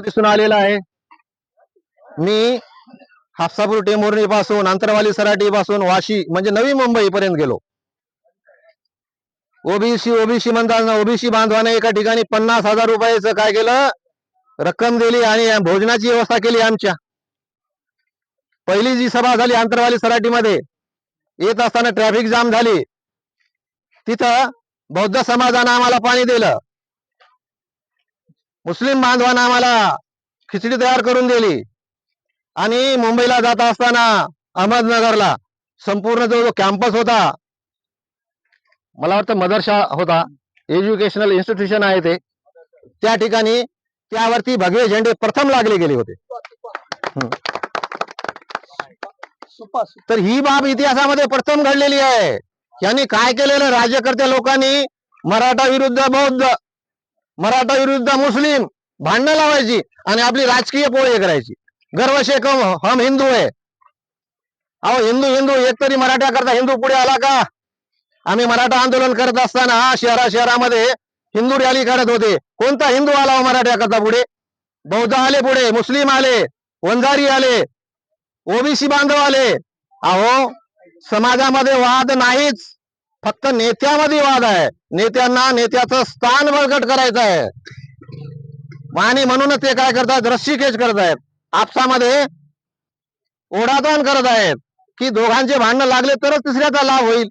दिसून आलेला आहे. मी हापसापूर टेंभुर्णी पासून अंतरवाली सराटी पासून वाशी म्हणजे नवी मुंबई पर्यंत गेलो. ओबीसी ओबीसी म्हणताना ओबीसी बांधवाने एका ठिकाणी पन्नास हजार रुपयाचं काय केलं? रक्कम दिली आणि भोजनाची व्यवस्था केली आमच्या. पहिली जी सभा झाली अंतरवाली सराटीमध्ये येत असताना ट्रॅफिक जाम झाली. तिथं बौद्ध समाजानं आम्हाला पाणी दिलं. मुस्लिम बांधवांना आम्हाला खिचडी तयार करून दिली. आणि मुंबईला जात असताना अहमदनगरला संपूर्ण जो जो कॅम्पस होता मला वाटतं मदरशा होता एज्युकेशनल इन्स्टिट्यूशन आहे ते. त्या ठिकाणी त्यावरती भगवे झेंडे प्रथम लागले गेले होते. तर ही बाब इतिहासामध्ये प्रथम घडलेली आहे. यांनी काय केलेलं? राज्यकर्त्या लोकांनी मराठा विरुद्ध बौद्ध मराठा विरुद्ध मुस्लिम भांडणं लावायची आणि आपली राजकीय पोळी करायची. गर्व शेकम हम हिंदू आहे. अहो हिंदू हिंदू एक तरी मराठा करता हिंदू पुढे आला का? आम्ही मराठा आंदोलन करत असताना शहरा शहरामध्ये हिंदू रॅली काढत होते. कोणता हिंदू आला हो मराठा करता पुढे? बौद्ध आले पुढे मुस्लिम आले वंजारी आले ओबीसी बांधव आले. अहो समाजामध्ये वाद नाहीच. फक्त नेत्यामध्ये वाद आहे. नेत्यांना नेत्याचं स्थान बळकट करायचं आहे. आणि म्हणूनच ते काय करतात रस्सीखेच करत आहेत आपसामध्ये ओढाताण करत आहेत. की दोघांचे भांडण लागले तरच तिसऱ्याचा लाभ होईल.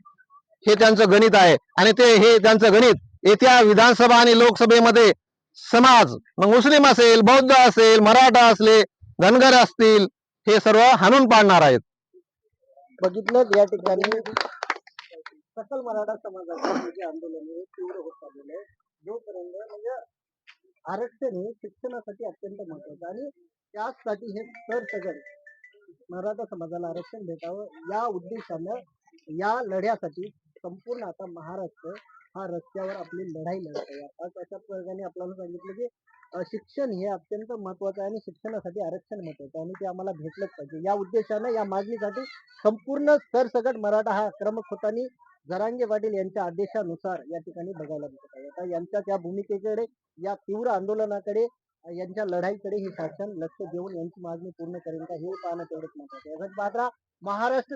हे त्यांचं गणित आहे. आणि ते हे त्यांचं गणित. येत्या विधानसभा आणि लोकसभेमध्ये समाज मग मुस्लिम असेल बौद्ध असेल मराठा असले धनगर असतील हे सर्व हाणून पाडणार आहेत. बघितलं या ठिकाणी. सकल मराठा समाजाचे जे आंदोलन हे तीव्र होत चाललेलं आहे. जोपर्यंत म्हणजे आरक्षण हे शिक्षणासाठी अत्यंत महत्वाचं आणि त्याचसाठी हे सरसगट मराठा समाजाला आरक्षण भेटावं या उद्देशानं या लढ्यासाठी संपूर्ण आता महाराष्ट्र हा रस्त्यावर आपली लढाई लढत आहे आज अशा प्रकारे आपल्याला सांगितलं की शिक्षण हे अत्यंत महत्वाचं आहे आणि शिक्षणासाठी आरक्षण महत्वाचं आणि ते आम्हाला भेटलंच पाहिजे. या उद्देशानं या मागणीसाठी संपूर्ण सरसगट मराठा हा आक्रमक होताना जरांगे पाटील यांच्या आदेशानुसार या ठिकाणी बघायला मिळत आहे. आता यांच्या त्या भूमिकेकडे या तीव्र आंदोलनाकडे यांच्या लढाईकडे हे शासन लक्ष देऊन यांची मागणी पूर्ण करेल का हे पाहणं तेवढंच महत्वाचं आहे. महाराष्ट्र